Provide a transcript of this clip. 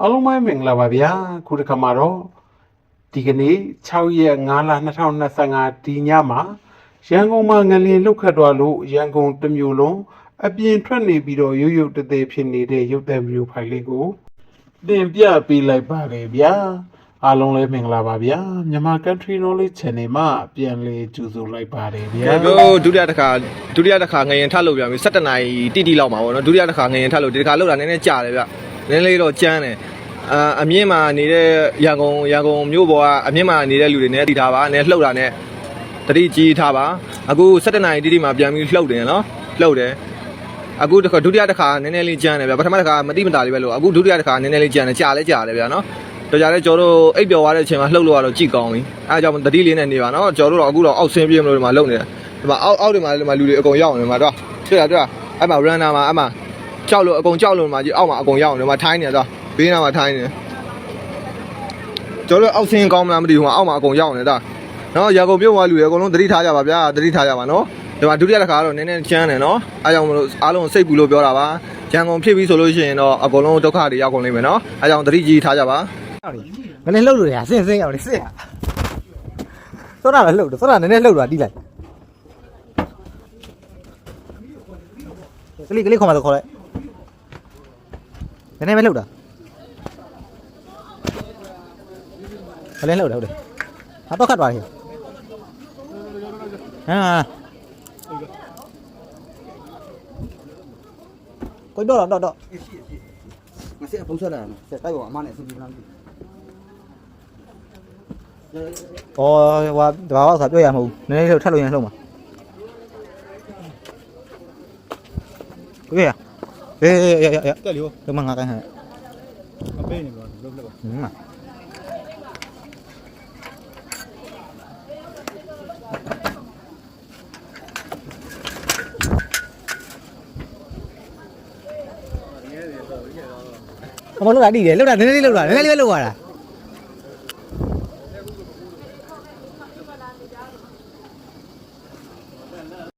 အားလုံးပဲမင်္ဂလာပါဗျာခုတစ်ခါမှာတော့ဒီကနေ့6ရက်5လ2025ဒီညမှာရန်ကုန်မှာငလင်လုတ်ခတ်သွားလို့ရန်ကုန်တစ်မျိုးလုံးအပြင်ထွက်နေပြီးတော့ရုပ်ရုပ်တသေးဖြစ်နေတဲ့ရုပ်သံဗီဒီယိုဖိုင်လေးကိုတင်ပြပေးလိုက်ပါတယ်ဗျာအားလုံးလည်းမင်္ဂလာပါဗျာမြန်မာ Country Knowledge Channel မှာပြန်လည်ကြိုဆိုလိုက်ပါတယ်ဗျာကဲပြောဒုတိယတစ်ခါဒုတိယတစ်ခါငရင်ထပ်လို့ပြန်ပြီ17နာရီတိတိလောက်မှာပေါ့နော်ဒုတိယတစ်ခါငရင်ထပ်လို့ဒီတစ်ခါလောက်တာနည်းနည်းကြာတယ်ဗျ နည်းနည်းလေးတော့ကြမ်းတယ်အာအမြင့်မှာနေတဲ့ရန်ကုန်ရန်ကုန်မြို့ပေါ်ကအမြင့်မှာနေတဲ့လူတွေနဲ့တည်ထားပါနည်းလှုပ်တာနဲ့တတိကြီးထားပါအခု17နာရီတိတိမှာပြန်ပြီးလှုပ်တယ်နော်လှုပ်တယ်အခုတစ်ခါဒုတိယတစ်ခါနည်းနည်းလေးကြမ်းတယ်ဗျပထမတစ်ခါမတိမတာလေးပဲလို့အခုဒုတိယတစ်ခါနည်းနည်းလေးကြမ်းတယ်ကြာလဲကြာတယ်ဗျနော်တော့ကြာလဲကျော်တို့အိပ်ပျော်သွားတဲ့အချိန်မှာလှုပ်လို့ရတော့ကြည်ကောင်းပြီအဲအကြောင်းတတိလေးနဲ့နေပါနော်ကျော်တို့တော့အခုတော့အောက်ဆင်းပြေးမလို့ဒီမှာလှုပ်နေတယ်ဒီမှာအောက်အောက်တွေမှာလည်းဒီမှာလူတွေအကုန်ရောက်နေမှာတော့တွေ့လားတွေ့လားအဲ့မှာ runner မှာအဲ့မှာ ကြောက်လို့အကုန်ကြောက်လို့မှာကြီးအောက်မှာအကုန်ရောက်နေမှာထိုင်းနေတော့ဘေးနားမှာထိုင်းနေကျော်တို့အောက်ဆင်းကောင်းမလားမသိဘူးအောက်မှာအကုန်ရောက်နေတာနော်ရန်ကုန်မြို့မှာလူတွေအကုန်လုံးတတိထားကြပါဗျာတတိထားကြပါနော်ဒီမှာဒုတိယတစ်ခါတော့နည်းနည်းချမ်းတယ်နော်အားကြောင့်မလို့အားလုံးစိတ်ပူလို့ပြောတာပါရန်ကုန်ဖြစ်ပြီဆိုလို့ရှိရင်တော့အကုန်လုံးဒုက္ခတွေရောက်ကုန်လိမ့်မယ်နော်အားကြောင့်တတိကြီးထားကြပါငလည်းလှုပ်လို့ရဆင်းဆင်းရောက်နေဆင်းရစောတာလည်းလှုပ်တယ်စောတာနည်းနည်းလှုပ်တာတီးလိုက်ကလေးကလေးခေါ်မှာတော့ခေါ်လိုက် နည်းနည်းပဲလှုပ်တာကလေးလှုပ်တယ်ဟုတ်တယ်ဟာတော့ခတ်သွားတယ်ဟာကိုတော့တော့တော့မဆက်ပုံဆက်လာတယ်ဆက်တို က်ပေါ်အမနဲ့အဆင်ပြေလားမသိဩဟိုဟာဒါတော့ဆိုပြောရမှာမဟုတ်နည်းနည်းလှုပ်ထပ်လို့ရင်လှုပ်